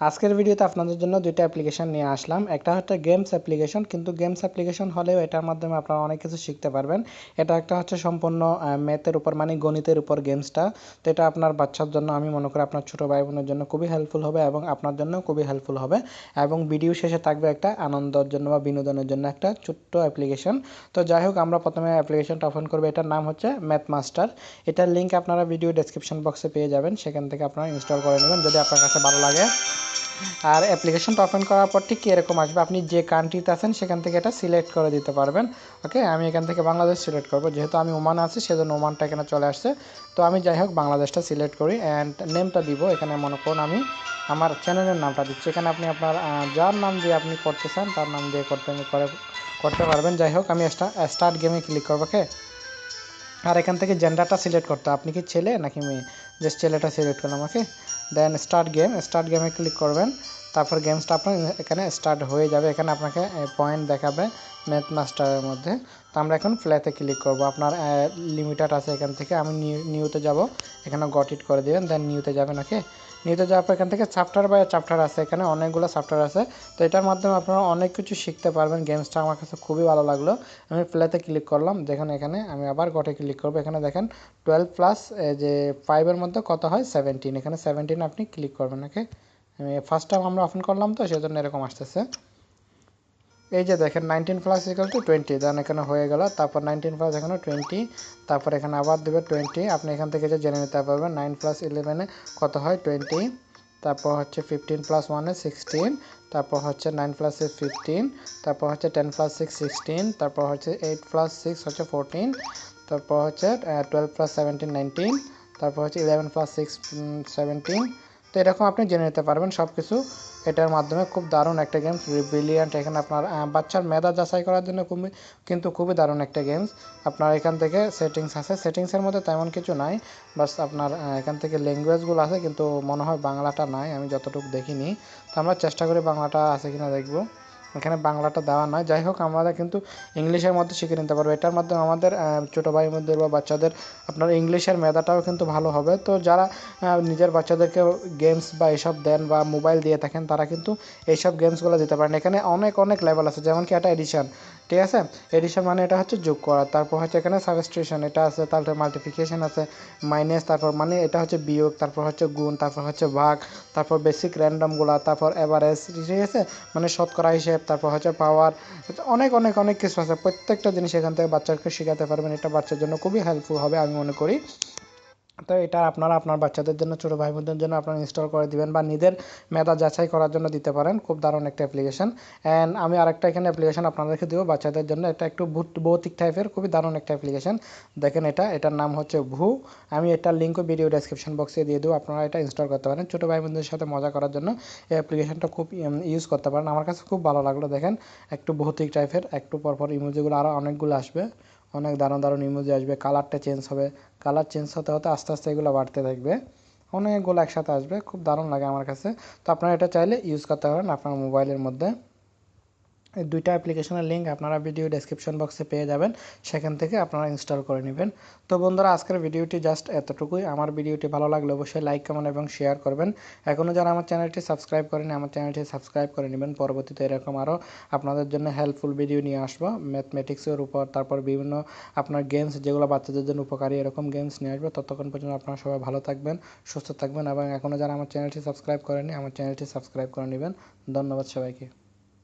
আজকের ভিডিওতে আপনাদের জন্য দুইটা অ্যাপ্লিকেশন নিয়ে আসলাম। একটা হচ্ছে গেমস অ্যাপ্লিকেশন কিন্তু গেমস অ্যাপ্লিকেশন হলেও এটার মাধ্যমে আপনারা অনেক কিছু শিখতে পারবেন। এটা একটা হচ্ছে সম্পূর্ণ ম্যাথের উপর মানে গণিতের উপর গেমসটা তো এটা আপনার বাচ্চার জন্য আমি মনে করি আপনার ছোটো ভাই বোনের জন্য খুবই হেল্পফুল হবে এবং আপনার জন্য খুবই হেল্পফুল হবে। এবং ভিডিও শেষে থাকবে একটা আনন্দের জন্য বা বিনোদনের জন্য একটা ছোট্ট অ্যাপ্লিকেশন তো যাই হোক, আমরা প্রথমে অ্যাপ্লিকেশনটা ওপেন করব। এটার নাম হচ্ছে ম্যাথ মাস্টার এটার লিঙ্ক আপনারা ভিডিও ডেসক্রিপশন বক্সে পেয়ে যাবেন। সেখান থেকে আপনারা ইনস্টল করে নেবেন। যদি আপনার কাছে ভালো লাগে আর অ্যাপ্লিকেশনটা ওপেন করার পর ঠিক এরকম আসবে। আপনি যে কান্ট্রিতে আছেন, সেখান থেকে এটা সিলেক্ট করে দিতে পারবেন। ওকে আমি এখান থেকে বাংলাদেশ সিলেক্ট করব। যেহেতু আমি ওমান আছি, সেজন্য ওমানটা এখানে চলে আসছে। তো আমি যাই হোক, বাংলাদেশটা সিলেক্ট করি অ্যান্ড নেমটা দিব। এখানে মনে করুন আমি আমার চ্যানেলের নামটা দিচ্ছি। এখানে আপনি আপনার যার নাম দিয়ে আপনি করতে চান, তার নাম দিয়ে করতে করে, করতে পারবেন। যাই হোক, আমি স্টার্ট গেমে ক্লিক করব। ওকে আর এখান থেকে জেন্ডারটা সিলেক্ট করতে আপনি কি ছেলে নাকি মেয়ে? জাস্ট ছেলেটা সিলেক্ট করলাম okay then start game start গেমে ক্লিক করবেন। তারপর গেমসটা আপনার এখানে স্টার্ট হয়ে যাবে। এখানে আপনাকে পয়েন্ট দেখাবে ম্যাথ মাস্টারের মধ্যে। তো আমরা এখন ফ্ল্যাতে ক্লিক করব। আপনার লিমিটেড আছে এখান থেকে। আমি নিউতে যাব। এখানে গট ইট করে দেবেন দেন নিউতে যাবেন ওকে নিউতে যাওয়ার পর এখান থেকে চ্যাপ্টার বাই চ্যাপ্টার আছে। এখানে অনেকগুলো চ্যাপ্টার আছে। তো এটার মাধ্যমে আপনারা অনেক কিছু শিখতে পারবেন। গেমসটা আমার কাছে খুবই ভালো লাগল। আমি প্লেতে ক্লিক করলাম। দেখেন এখানে আমি আবার গটে ক্লিক করব। এখানে দেখেন টুয়েলভ প্লাস যে ফাইভের মধ্যে কত হয়? সেভেন্টিন এখানে সেভেন্টিন আপনি ক্লিক করবেন ওকে ফার্স্ট টাইম আমরা ওপেন করলাম তো, সেজন্য এরকম আসতেছে। এই যে দেখেন nineteen plus equal to twenty then এখানে হয়ে গেল, তারপর নাইনটিন প্লাস এখানে টোয়েন্টি তারপর এখানে আবার দেবে টোয়েন্টি আপনি এখান থেকে যে জেনে নিতে পারবেন নাইন প্লাস ইলেভেনে কত হয় টোয়েন্টি তারপর হচ্ছে ফিফটিন প্লাস ওয়ানে সিক্সটিন তারপর হচ্ছে নাইন প্লাস সিক্স ফিফটিন তারপর হচ্ছে টেন প্লাস সিক্স সিক্সটিন তারপর হচ্ছে এইট প্লাস সিক্স হচ্ছে ফোরটিন তারপর হচ্ছে টুয়েলভ প্লাস সেভেন্টিন নাইনটিন তারপর হচ্ছে ইলেভেন প্লাস সিক্স সেভেন্টিন তো এরকম আপনি জেনে নিতে পারবেন সব কিছু এটার মাধ্যমে খুব দারুণ একটা গেমস ব্রিলিয়ান্ট এখানে আপনার বাচ্চার মেধা যাচাই করার জন্য খুবই কিন্তু খুবই দারুণ একটা গেমস আপনার এখান থেকে সেটিংস আছে। সেটিংসের মধ্যে তেমন কিছু নাই বাস আপনার এখান থেকে ল্যাঙ্গুয়েজগুলো আছে, কিন্তু মনে হয় বাংলাটা নাই, আমি যতটুকু দেখিনি। তো আমরা চেষ্টা করি বাংলাটা আছে কিনা দেখব। এখানে বাংলাটা দেওয়া নয়। যাই হোক, আমরা কিন্তু ইংলিশের মধ্যে শিখে নিতে পারব। এটার মাধ্যমে আমাদের ছোটো ভাই মধ্যে বা বাচ্চাদের আপনার ইংলিশের মেধাটাও কিন্তু ভালো হবে। তো যারা নিজের বাচ্চাদেরকে গেমস বা এসব দেন বা মোবাইল দিয়ে থাকেন, তারা কিন্তু এইসব গেমসগুলো দিতে পারেন। এখানে অনেক অনেক লেভেল আছে। যেমন কি একটা এডিশন ঠিক আছে? এডিশন মানে এটা হচ্ছে যোগ করা। তারপর হচ্ছে এখানে সাবস্ট্রেশন এটা আছে, তারপরে মাল্টিপ্লিকেশন আছে মাইনাস তারপর মানে এটা হচ্ছে বিয়োগ, তারপর হচ্ছে গুণ, তারপর হচ্ছে ভাগ, তারপর বেসিক র্যান্ডমগুলা তারপর এভারেজ ঠিক আছে? মানে শতকরা হিসেব, তারপর হচ্ছে পাওয়ার অনেক অনেক অনেক কিছু আছে। প্রত্যেকটা জিনিস এখান থেকে বাচ্চাকে শেখাতে পারবেন। এটা বাচ্চার জন্য খুবই হেল্পফুল হবে, আমি মনে করি। তো এটা আপনারা আপনার বাচ্চাদের জন্য, ছোটো ভাই বোনদের জন্য আপনারা ইনস্টল করে দিবেন বা নিজের মেধা যাচাই করার জন্য দিতে পারেন। খুব দারুণ একটা অ্যাপ্লিকেশন অ্যান্ড আমি আরেকটা এখানে অ্যাপ্লিকেশন আপনাদেরকে দেবো বাচ্চাদের জন্য। এটা একটু ভৌতিক টাইপের খুবই দারুণ একটা অ্যাপ্লিকেশন দেখেন এটা, এটার নাম হচ্ছে ভু। আমি এটার লিঙ্কও ভিডিও ডেসক্রিপশন বক্সে দিয়ে দেবো, আপনারা এটা ইনস্টল করতে পারেন। ছোটো ভাই বোনদের সাথে মজা করার জন্য এই অ্যাপ্লিকেশনটা খুব ইউজ করতে পারেন। আমার কাছে খুব ভালো লাগল, দেখেন। একটু ভৌতিক টাইপের একটু পরপর ইমোজিগুলো আরও অনেকগুলো আসবে। অনেক দারুণ দারুণ ইমোজি আসবে কালারটা চেঞ্জ হবে। কালার চেঞ্জ হতে হতে আস্তে আস্তে এগুলো বাড়তে থাকবে। অনেকগুলো একসাথে আসবে, খুব দারুণ লাগে আমার কাছে। তো আপনারা এটা চাইলে ইউজ করতে পারেন আপনার মোবাইলের মধ্যে। দুইটা অ্যাপ্লিকেশনের লিঙ্ক আপনারা ভিডিও ডেসক্রিপশন বক্সে পেয়ে যাবেন। সেখান থেকে আপনারা ইনস্টল করে নেবেন। তো বন্ধুরা, আজকের ভিডিওটি জাস্ট এতটুকুই। আমার ভিডিওটি ভালো লাগলে অবশ্যই লাইক কমেন্ট এবং শেয়ার করবেন। এখনও যারা আমার চ্যানেলটি সাবস্ক্রাইব করেনি আমার চ্যানেলটি সাবস্ক্রাইব করে নেবেন। পরবর্তীতে এরকম আরও আপনাদের জন্য হেল্পফুল ভিডিও নিয়ে আসব। ম্যাথমেটিক্সের উপর, তারপর বিভিন্ন আপনার গেমস যেগুলো বাচ্চাদের জন্য উপকারী, এরকম গেমস নিয়ে আসব। ততক্ষণ পর্যন্ত আপনারা সবাই ভালো থাকবেন, সুস্থ থাকবেন এবং এখনও যারা আমার চ্যানেলটি সাবস্ক্রাইব করেনি আমার চ্যানেলটি সাবস্ক্রাইব করে নেবেন। ধন্যবাদ সবাইকে।